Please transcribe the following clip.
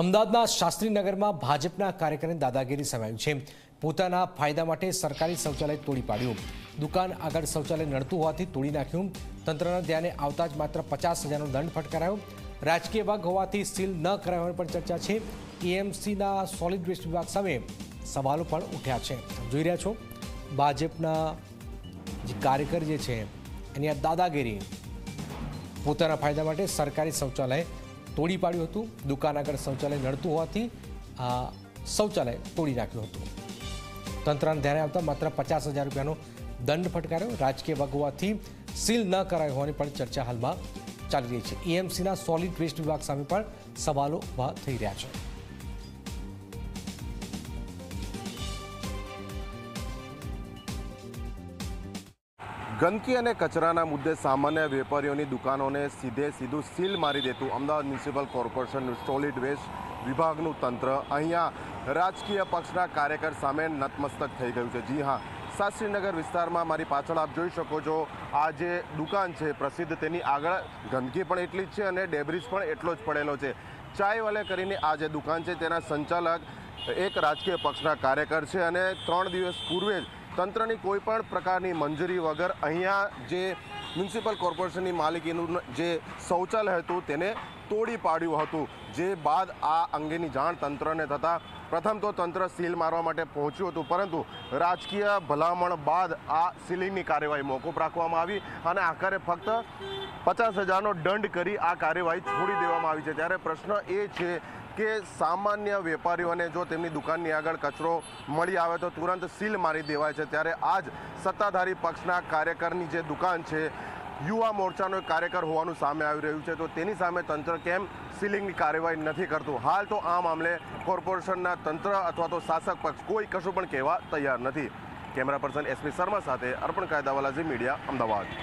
અમદાવાદના શાસ્ત્રીનગરમાં ભાજપના કાર્યકરને દાદાગીરી સમાવ્યું છે. પોતાના ફાયદા માટે સરકારી શૌચાલય તોડી પાડ્યું. દુકાન આગળ શૌચાલય નડતું હોવાથી તોડી નાખ્યું. તંત્રના ધ્યાને આવતા જ માત્ર પચાસ હજારનો દંડ ફટકારાયો. રાજકીય ભાગ હોવાથી સીલ ન કરાવવાની પણ ચર્ચા છે. એએમસીના સોલિડ વેસ્ટ વિભાગ સામે સવાલો પણ ઉઠ્યા છે. જોઈ રહ્યા છો, ભાજપના જે કાર્યકર જે છે, એની આ દાદાગીરી પોતાના ફાયદા માટે સરકારી શૌચાલય તોડી પાડ્યું હતું. દુકાન આગળ શૌચાલય નડતું હોવાથી આ શૌચાલય તોડી નાખ્યું હતું. તંત્રને ધ્યાને આવતા માત્ર પચાસ હજાર રૂપિયાનો દંડ ફટકાર્યો. રાજકીય ભાગ હોવાથી સીલ ન કરાયો હોવાની પણ ચર્ચા હાલમાં ચાલી રહી છે. એએમસીના સોલિડ વેસ્ટ વિભાગ સામે પણ સવાલો ઊભા થઈ રહ્યા છે. ગંદકી અને કચરાના મુદ્દે સામાન્ય વેપારીઓની દુકાનોને સીધે સીધું સીલ મારી દેતું અમદાવાદ મ્યુનિસિપલ કોર્પોરેશનનું સોલિડ વેસ્ટ વિભાગનું તંત્ર. અહીંયા રાજકીય પક્ષના કાર્યકર સામે નતમસ્તક થઈ ગયું છે. જી હા, શાસ્ત્રીનગર વિસ્તારમાં મારી પાછળ આપ જોઈ શકો છો, આ જે દુકાન છે પ્રસિદ્ધ તેની આગળ ગંદકી પણ એટલી જ છે અને ડેબ્રિજ પણ એટલો જ પડેલો છે. ચાયવાલે કરીને આ જે દુકાન છે તેના સંચાલક એક રાજકીય પક્ષના કાર્યકર છે અને ત્રણ દિવસ પૂર્વે જ તંત્રની કોઈ પણ પ્રકારની મંજૂરી વગર અહીંયા જે મ્યુનિસિપલ કોર્પોરેશનની માલિકીનું જે શૌચાલય હતું તેને તોડી પાડ્યું હતું. જે બાદ આ અંગેની જાણ તંત્રને થતાં પ્રથમ તો તંત્ર સીલ મારવા માટે પહોંચ્યું હતું, પરંતુ રાજકીય ભલામણ બાદ આ સીલિંગની કાર્યવાહી મોકૂફ રાખવામાં આવી અને આખરે ફક્ત પચાસ હજારનો દંડ કરી આ કાર્યવાહી છોડી દેવામાં આવી છે. ત્યારે પ્રશ્ન એ છે કે સામાન્ય વેપારીઓને જો તેમની દુકાનની આગળ કચરો મળી આવે તો તુરંત સીલ મારી દેવાય છે. ત્યારે આજ સત્તાધારી પક્ષના કાર્યકરની જે દુકાન છે યુવા મોરચાનો એક કાર્યકર હોવાનું સામે આવી રહ્યું છે. તો તેની સામે તંત્ર કેમ સીલિંગની કાર્યવાહી નથી કરતું? હાલ તો આ મામલે કોર્પોરેશનના તંત્ર અથવા તો શાસક પક્ષ કોઈ કશું પણ કહેવા તૈયાર નથી. કેમેરા પર્સન એસપી શર્મા સાથે અર્પણ કાયદાવાલાજી મીડિયા, અમદાવાદ.